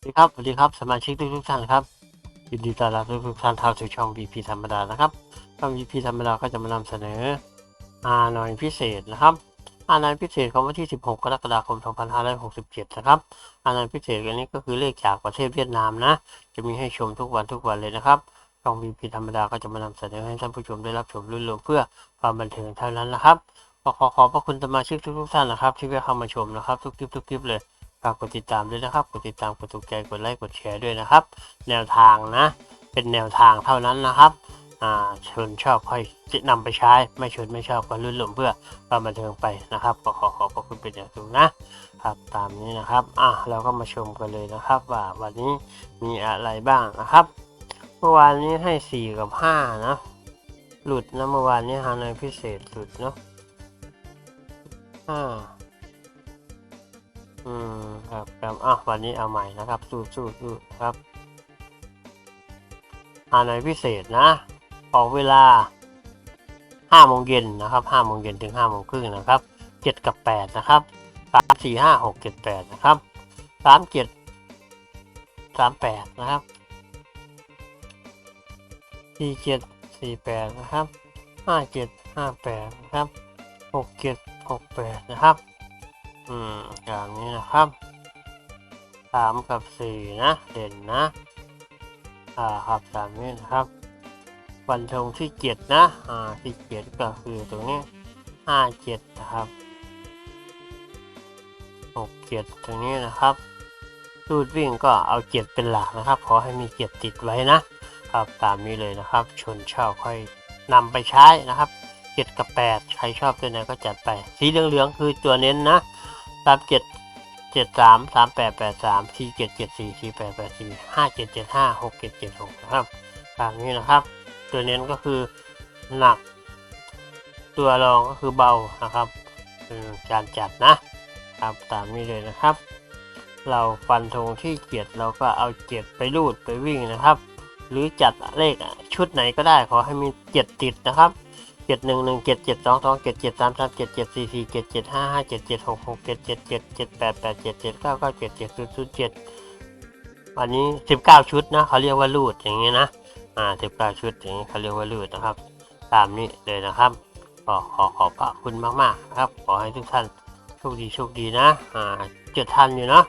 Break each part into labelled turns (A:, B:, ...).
A: สวัสดีครับสวัสดีครับสมาชิกทุกทุกท่านครับยินดีต้อนรับทุกทุกท่านเข้าสู่ช่อง VP ธรรมดานะครับช่อง VP ธรรมดาก็จะมานำเสนออาหน่อยพิเศษนะครับอาน่อยพิเศษของวันที่ 16 กรกฎาคม 2567 นะครับอาน่อยพิเศษอันนี้ก็คือเลขจากประเทศเวียดนามนะ จะมีให้ชมทุกวันทุกวันเลยนะครับช่อง VP ธรรมดาก็จะมานำเสนอให้ท่านผู้ชมได้รับชมรื่นรมเพื่อความบันเทิงเท่านั้นนะครับขอขอบพระคุณสมาชิกทุกๆท่านนะครับ ที่แวะเข้ามาชมนะครับ ทุกคลิปทุกคลิปเลย ฝากกดติดตามด้วยนะครับ กดติดตาม กดถูกใจ กดไลค์ กดแชร์ด้วยนะครับ แนวทางนะ เป็นแนวทางเท่านั้นนะครับอ่าชนชอบค่อยจะนำไปใช้ ไม่ชนไม่ชอบก็ลื่นลมเพื่อความบันเทิงไปนะครับขอขอขอบพระคุณเป็นอย่างสูงนะครับตามนี้นะครับอะเราก็มาชมกันเลยนะครับ ว่าวันนี้มีอะไรบ้างนะครับ เมื่อวานนี้ให้สี่กับห้านะ หลุดนะเมื่อวานนี้ฮานอยพิเศษหลุดเนาะห้า อืมครับครับอะวันนี้เอาใหม่นะครับสู้สู้สู้ครับอานในพิเศษนะ ออกเวลาห้าโมงเย็นนะครับห้าโมงเย็นถึงห้าโมงครึ่งนะครับเจ็ดกับแปดนะครับสามสี่ห้าหกเจ็ดแปดนะครับสามเจ็ดสามแปดนะครับสี่เจ็ดสี่แปดนะครับห้าเจ็ดห้าแปดนะครับหกเจ็ดหกแปดนะครับ อืมอย่างนี้นะครับสามกับสี่นะเด่นนะอ่าครับสามนี้นะครับฟันธงที่เจ็ดนะอ่าที่เจ็ดก็คือตรงนี้ห้าเจ็ดนะครับหกเจ็ดตรงนี้นะครับรูดวิ่งก็เอาเจ็ดเป็นหลักนะครับ ขอให้มีเจ็ดติดไว้นะครับตามนี้เลยนะครับ ชนเชอบค่อยนำไปใช้นะครับเจ็ดกับแปดใครชอบตัวไหนก็จัดไป สีเหลืองๆคือตัวเน้นนะามเจ็ดเจ็ดสามสามแปดแปดสามสี่เจ็ดเจ็ดสี่สี่แปดแปดสี่ห้าเจ็ดเจ็ดห้าหกเจ็ดเจ็ดหกนะครับตามนี้นะครับ ตัวเน้นก็คือหนัก ตัวรองก็คือเบานะครับการจัดนะครับตามนี้เลยนะครับ เราฟันธงที่เจ็ดเราก็เอาเจ็ดไปรูดไปวิ่งนะครับ หรือจัดเลขชุดไหนก็ได้ขอให้มีเจ็ดติดนะครับ เจ็ดหนึ่งหนึ่งเจ็ดเจ็ดสองสองเจ็ดเจ็ดสามสามเจ็ดเจ็ดสี่สี่เจ็ดเจ็ดห้าห้าเจ็ดเจ็ดหกหกเจ็ดเจ็ดเจ็ดเจ็ดแปดแปดเจ็ดเจ็ดเก้าเก้าเจ็ดเจ็ดศูนย์ศูนย์เจ็ดวันนี้สิบเก้าชุดนะเขาเรียกว่ารูดอย่างนี้นะอ่าสิบเก้าชุดอย่างนี้เขาเรียกว่ารูดนะครับ ตามนี้เลยนะครับขอขอขอบพระคุณมากๆนะครับขอให้ทุกท่านโชคดีโชคดีนะอ่าจดทันอยู่เนาะ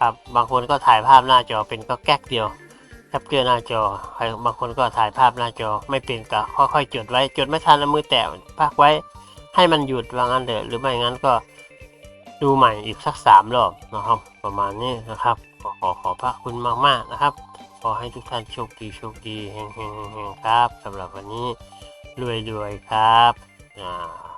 A: ครับบางคนก็ถ่ายภาพหน้าจอเป็นก็แก๊กเดียว แคปเจอร์หน้าจอใครบางคนก็ถ่ายภาพหน้าจอไม่เป็นก็ค่อยๆจดไว้จดไม่ทันแล้วมือแตะพักไว้ให้มันหยุดว่างั้นเถอะหรือไม่งั้นก็ดูใหม่อีกสักสามรอบนะครับ ประมาณนี้นะครับ ขอขอขอบพระคุณมากๆนะครับ ขอให้ทุกท่านโชคดีโชคดีเฮงๆๆๆครับสำหรับวันนี้รวยๆครับอ่า